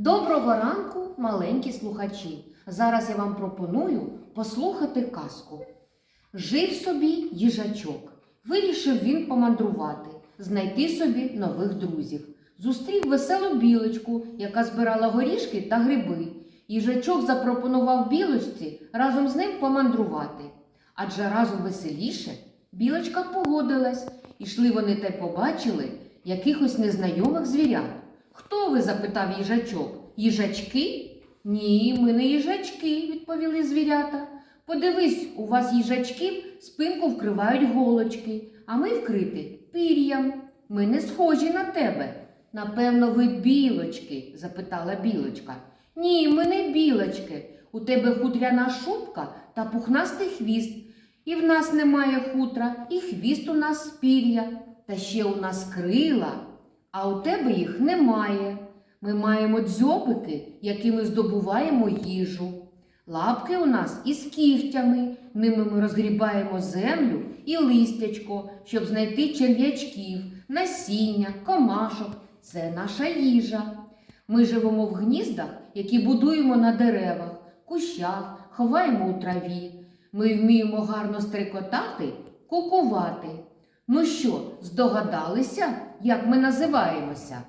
Доброго ранку, маленькі слухачі. Зараз я вам пропоную послухати казку. Жив собі їжачок. Вирішив він помандрувати, знайти собі нових друзів. Зустрів веселу білочку, яка збирала горішки та гриби. Їжачок запропонував білочці разом з ним помандрувати. Адже разом веселіше білочка погодилась. Ішли вони та й побачили якихось незнайомих звірят. Хто ви? запитав їжачок. Їжачки? Ні, ми не їжачки, відповіли звірята. Подивись, у вас їжачків спинку вкривають голочки, а ми вкриті пір'ям. Ми не схожі на тебе. Напевно, ви білочки? запитала білочка. Ні, ми не білочки. У тебе хутряна шубка та пухнастий хвіст. І в нас немає хутра, і хвіст у нас з пір'я, та ще у нас крила, а у тебе їх немає. Ми маємо дзьобики, якими здобуваємо їжу. Лапки у нас із кігтями, ними ми розгрібаємо землю і листячко, щоб знайти черв'ячків, насіння, комашок. Це наша їжа. Ми живемо в гніздах, які будуємо на деревах, кущах, ховаємо у траві. Ми вміємо гарно стрикотати, кукувати. Ну що, здогадалися, як ми називаємося?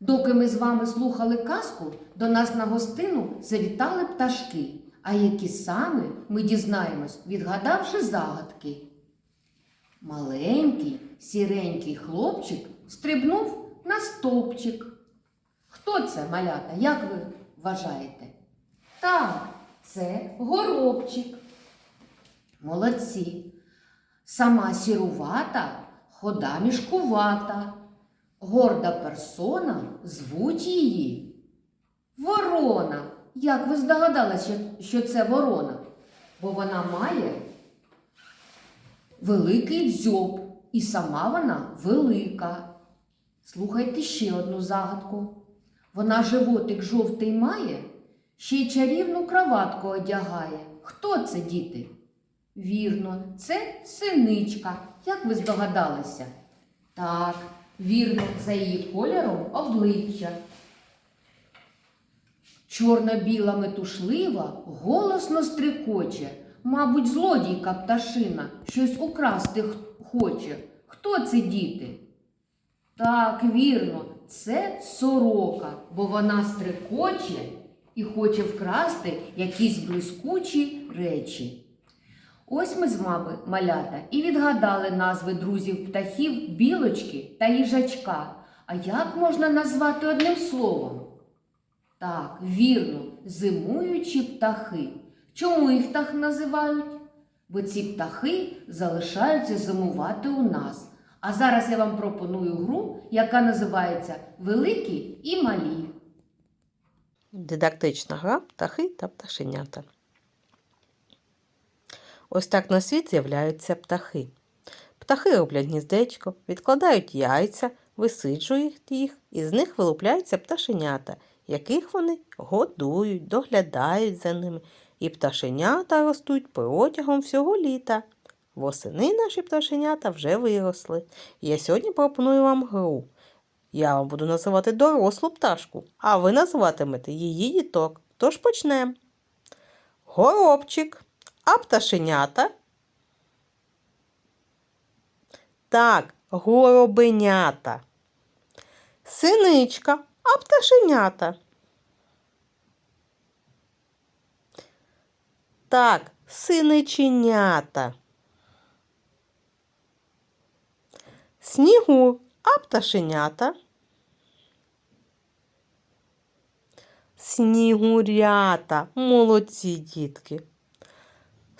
Доки ми з вами слухали казку, до нас на гостину завітали пташки, а які саме ми дізнаємось, відгадавши загадки. Маленький сіренький хлопчик стрибнув на стовпчик. Хто це, малята, як ви вважаєте? Так, це горобчик. Молодці. Сама сірувата, хода мішкувата. Горда персона звуть її Ворона. Як ви здогадалися, що це ворона? Бо вона має великий дзьоб, і сама вона велика. Слухайте ще одну загадку. Вона животик жовтий має, ще й чарівну краватку одягає. Хто це, діти? Вірно, це синичка. Як ви здогадалися? Так, вірно, за її кольором обличчя. Чорно-біла метушлива голосно стрикоче. Мабуть, злодійка пташина щось украсти хоче. Хто це діти? Так, вірно, це сорока, бо вона стрикоче і хоче вкрасти якісь блискучі речі. Ось ми з вами, малята, і відгадали назви друзів птахів білочки та їжачка. А як можна назвати одним словом? Так, вірно, зимуючі птахи. Чому їх так називають? Бо ці птахи залишаються зимувати у нас. А зараз я вам пропоную гру, яка називається Великі і малі. Дидактична гра птахи та пташенята. Ось так на світ з'являються птахи. Птахи роблять гніздечко, відкладають яйця, висиджують їх, і з них вилупляються пташенята, яких вони годують, доглядають за ними. І пташенята ростуть протягом всього літа. Восени наші пташенята вже виросли. Я сьогодні пропоную вам гру. Я вам буду називати дорослу пташку, а ви називатимете її діток. Тож почнемо. Горобчик, а пташенята. Так, горобенята. Синичка, а пташенята. Так, синиченята. Снігур, а пташенята. Снігурята, молодці дітки.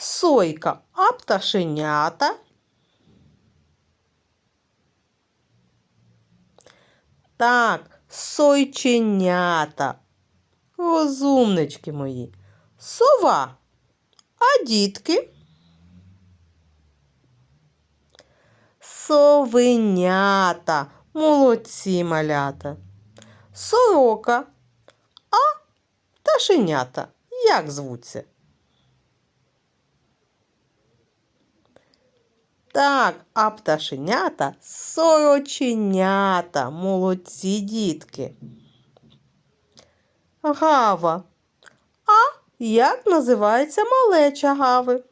Сойка, а пташенята. Так, сойченята. Розумнички мої. Сова, а дітки. Совенята, молодці малята. Сорока, а пташенята. Як звуться? Так, а пташенята сороченята, молодці дітки. Гава. А як називається малеча Гави?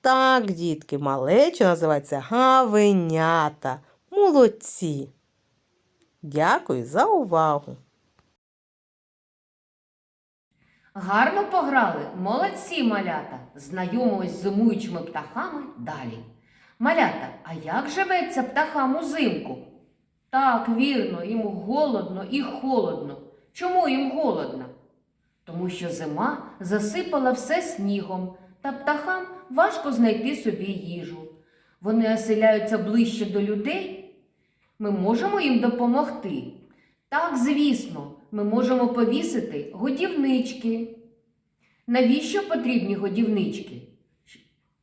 Так, дітки, малеча називається гавенята. Молодці. Дякую за увагу. Гарно пограли, молодці малята. Знайомимось з зимуючими птахами далі. Малята, а як живеться птахам узимку? Так, вірно, їм голодно і холодно. Чому їм голодно? Тому що зима засипала все снігом, та птахам важко знайти собі їжу. Вони оселяються ближче до людей. Ми можемо їм допомогти. Так, звісно, ми можемо повісити годівнички. Навіщо потрібні годівнички?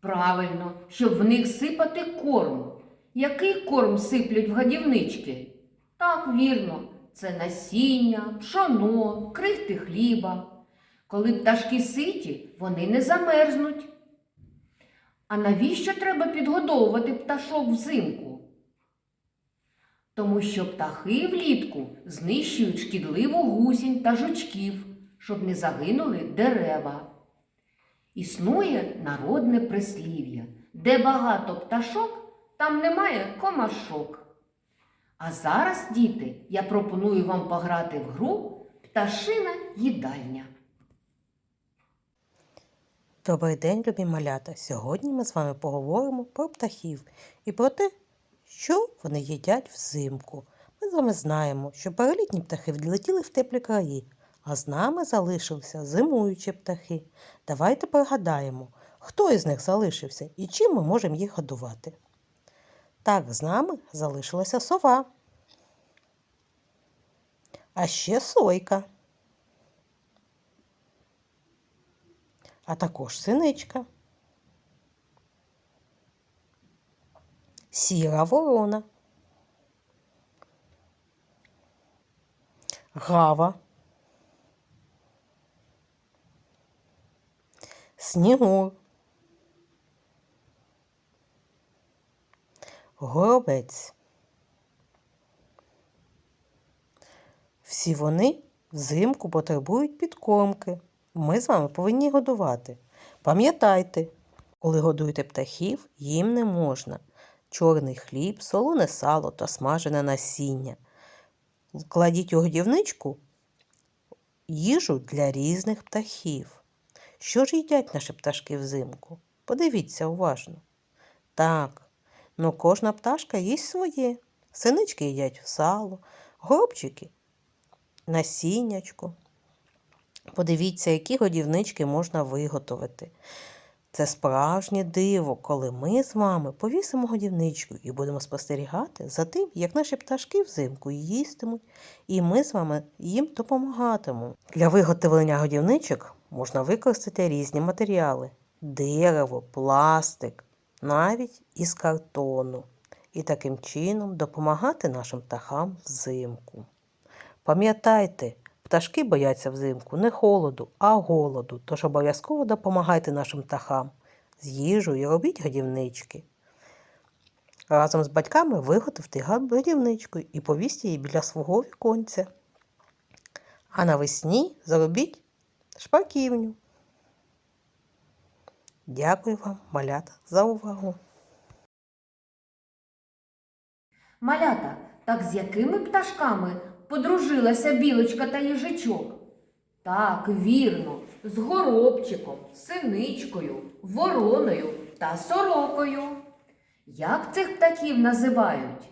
Правильно, щоб в них сипати корм. Який корм сиплють в годівнички? Так, вірно, це насіння, пшоно, крихти хліба. Коли пташки ситі, вони не замерзнуть. А навіщо треба підгодовувати пташок взимку? Тому що птахи влітку знищують шкідливу гусінь та жучків, щоб не загинули дерева. Існує народне прислів'я, де багато пташок, там немає комашок. А зараз, діти, я пропоную вам пограти в гру Пташина їдальня. Добрий день, любі малята. Сьогодні ми з вами поговоримо про птахів і про те, що вони їдять взимку. Ми з вами знаємо, що перелітні птахи відлетіли в теплі краї, а з нами залишилися зимуючі птахи. Давайте пригадаємо, хто із них залишився і чим ми можемо їх годувати. Так, з нами залишилася сова. А ще сойка. а також синичка. Сіра ворона. Гава. Снігур. Горобець. Всі вони взимку потребують підкормки. Ми з вами повинні годувати. Пам'ятайте, коли годуєте птахів, їм не можна чорний хліб, солоне сало та смажене насіння. Кладіть у годівничку їжу для різних птахів. Що ж їдять наші пташки взимку? Подивіться уважно. Так, ну кожна пташка їсть своє. Синички їдять сало, горобчики насіннячко. Подивіться, які годівнички можна виготовити. Це справжнє диво, коли ми з вами повісимо годівничку і будемо спостерігати за тим, як наші пташки взимку їстимуть, і ми з вами їм допомагатимемо. Для виготовлення годівничок можна використати різні матеріали: дерево, пластик, навіть із картону. І таким чином допомагати нашим птахам взимку. Пам'ятайте, пташки бояться взимку не холоду, а голоду, тож обов'язково допомагайте нашим птахам з їжею і робіть годівнички. Разом з батьками виготовте годівничку і повісьте її біля свого віконця. А навесні зробіть шпаківню. Дякую вам, малята, за увагу. Малята, так з якими пташками подружилася білочка та їжачок? Так, вірно, з горобчиком, синичкою, вороною та сорокою. Як цих птахів називають?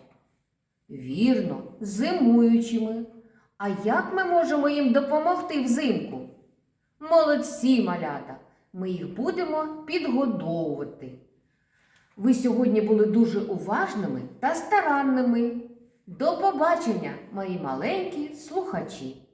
Вірно, зимуючими. А як ми можемо їм допомогти взимку? Молодці, малята! Ми їх будемо підгодовувати. Ви сьогодні були дуже уважними та старанними. До побачення, мої маленькі слухачі!